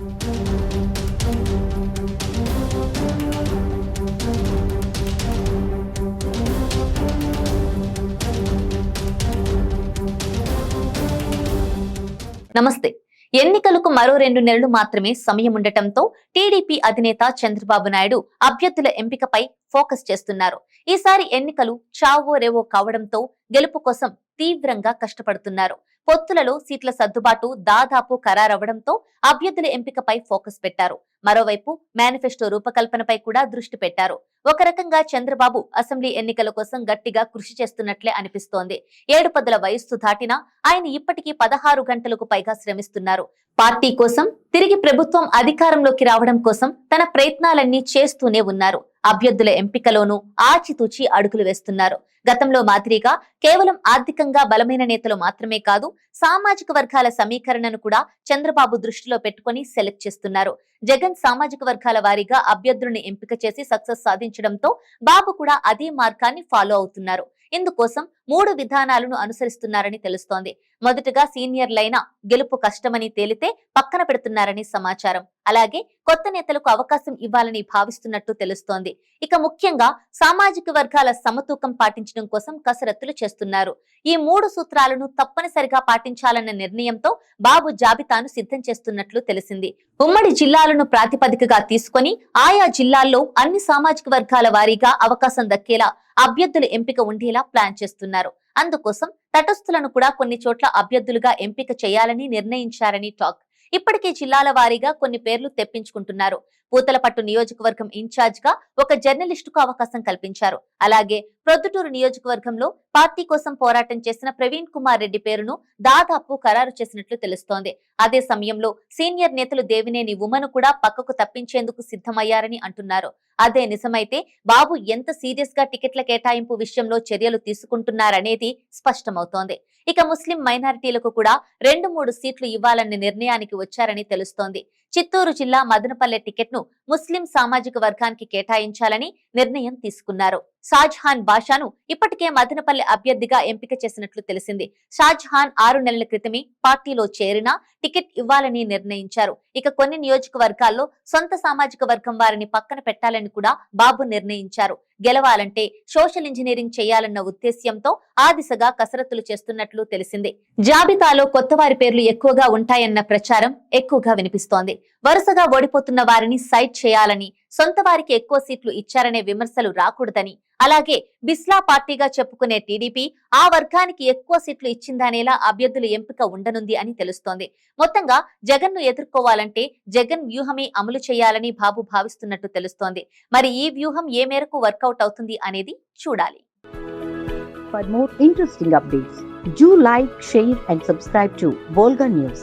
నమస్తే. ఎన్నికలకు మరో రెండు నెలలు మాత్రమే సమయం ఉండటంతో టీడీపీ అధినేత చంద్రబాబు నాయుడు అభ్యర్థుల ఎంపికపై ఫోకస్ చేస్తున్నారు. ఈసారి ఎన్నికలు చావో రేవో కావడంతో గెలుపు కోసం తీవ్రంగా కష్టపడుతున్నారు. పొత్తులలో సీట్ల సర్దుబాటు దాదాపు ఖరారవ్వడంతో అభ్యర్థుల ఎంపికపై ఫోకస్ పెట్టారు. మరోవైపు మేనిఫెస్టో రూపకల్పనపై కూడా దృష్టి పెట్టారు. ఒక రకంగా చంద్రబాబు అసెంబ్లీ ఎన్నికల కోసం గట్టిగా కృషి చేస్తున్నట్లే అనిపిస్తోంది. ఏడు పదుల వయస్సు దాటినా ఆయన ఇప్పటికీ పదహారు గంటలకు పైగా శ్రమిస్తున్నారు. పార్టీ కోసం తిరిగి ప్రభుత్వం అధికారంలోకి రావడం కోసం తన ప్రయత్నాలన్నీ చేస్తూనే ఉన్నారు. అభ్యర్థుల ఎంపికలోనూ ఆచితూచి అడుగులు వేస్తున్నారు. గతంలో మాదిరిగా కేవలం ఆర్థికంగా బలమైన నేతలు మాత్రమే కాదు సామాజిక వర్గాల సమీకరణను కూడా చంద్రబాబు దృష్టిలో పెట్టుకొని సెలెక్ట్ చేస్తున్నారు. జగన్ సామాజిక వర్గాల వారీగా అభ్యర్థులను ఎంపిక చేసి సక్సెస్ సాధించడంతో బాబు కూడా అదే మార్గాన్ని ఫాలో అవుతున్నారు. ఇందుకోసం మూడు విధానాలను అనుసరిస్తున్నారని తెలుస్తోంది. మొదటగా సీనియర్లైన గెలుపు కష్టమని తేలితే పక్కన పెడుతున్నారని సమాచారం. అలాగే కొత్త నేతలకు అవకాశం ఇవ్వాలని భావిస్తున్నట్టు తెలుస్తోంది. ఇక ముఖ్యంగా సామాజిక వర్గాల సమతూకం పాటించడం కోసం కసరత్తులు చేస్తున్నారు. ఈ మూడు సూత్రాలను తప్పనిసరిగా పాటించాలన్న నిర్ణయంతో బాబు జాబితాను సిద్ధం చేస్తున్నట్లు తెలిసింది. ఉమ్మడి జిల్లాలను ప్రాతిపదికగా తీసుకొని ఆయా జిల్లాల్లో అన్ని సామాజిక వర్గాల వారీగా అవకాశం దక్కేలా అభ్యర్థుల ఎంపిక ఉండేలా ప్లాన్ చేస్తున్నారు. అందుకోసం తటస్థులను కూడా కొన్ని చోట్ల అభ్యర్థులుగా ఎంపిక చేయాలని నిర్ణయించారని టాక్. ఇప్పటికే జిల్లాల వారీగా కొన్ని పేర్లు తెప్పించుకుంటున్నారు. పూతలపట్టు నియోజకవర్గం ఇన్ఛార్జ్గా ఒక జర్నలిస్టుకు అవకాశం కల్పించారు. అలాగే ప్రొద్దుటూరు నియోజకవర్గంలో పార్టీ కోసం పోరాటం చేసిన ప్రవీణ్ కుమార్ రెడ్డి పేరును దాదాపు ఖరారు చేసినట్లు తెలుస్తోంది. అదే సమయంలో సీనియర్ నేతలు దేవినేని ఉమను కూడా పక్కకు తప్పించేందుకు సిద్ధమయ్యారని అంటున్నారు. అదే నిజమైతే బాబు ఎంత సీరియస్గా టికెట్ల కేటాయింపు విషయంలో చర్యలు తీసుకుంటున్నారనేది స్పష్టమవుతోంది. ఇక ముస్లిం మైనారిటీలకు కూడా రెండు మూడు సీట్లు ఇవ్వాలనే నిర్ణయానికి వచ్చారని తెలుస్తోంది. చిత్తూరు జిల్లా మదనపల్లె టికెట్ను ముస్లిం సామాజిక వర్గానికి కేటాయించాలని నిర్ణయం తీసుకున్నారు. షాజహాన్ బాషాను ఇప్పటికే మదనపల్లె అభ్యర్థిగా ఎంపిక చేసినట్లు తెలిసింది. షాజహాన్ ఆరు నెలల క్రితమే పార్టీలో చేరినా టికెట్ ఇవ్వాలని నిర్ణయించారు. ఇక కొన్ని నియోజకవర్గాల్లో సొంత సామాజిక వర్గం వారిని పక్కన పెట్టాలని కూడా బాబు నిర్ణయించారు. గెలవాలంటే సోషల్ ఇంజనీరింగ్ చేయాలన్న ఉద్దేశ్యంతో ఆ దిశగా కసరత్తులు చేస్తున్నట్లు తెలిసింది. జాబితాలో కొత్త వారి పేర్లు ఎక్కువగా ఉంటాయన్న ప్రచారం ఎక్కువగా వినిపిస్తోంది. వరుసగా ఓడిపోతున్న వారిని సైట్ చేయాలని సొంత వారికి ఎక్కువ సీట్లు ఇచ్చారనే విమర్శలు రాకూడదని. అలాగే బిస్లా పార్టీగా చెప్పుకునే టీడీపీ ఆ వర్గానికి ఎక్కువ సీట్లు ఇచ్చిందనేలా అభ్యర్థుల ఎంపిక ఉండనుంది అని తెలుస్తోంది. మొత్తంగా జగన్ను ఎదుర్కోవాలంటే జగన్ వ్యూహమే అమలు చేయాలని బాబు భావిస్తున్నట్టు తెలుస్తోంది. మరి ఈ వ్యూహం ఏ మేరకు వర్కౌట్ అవుతుంది అనేది చూడాలి. For more interesting updates, do like, share, and subscribe to Volga News.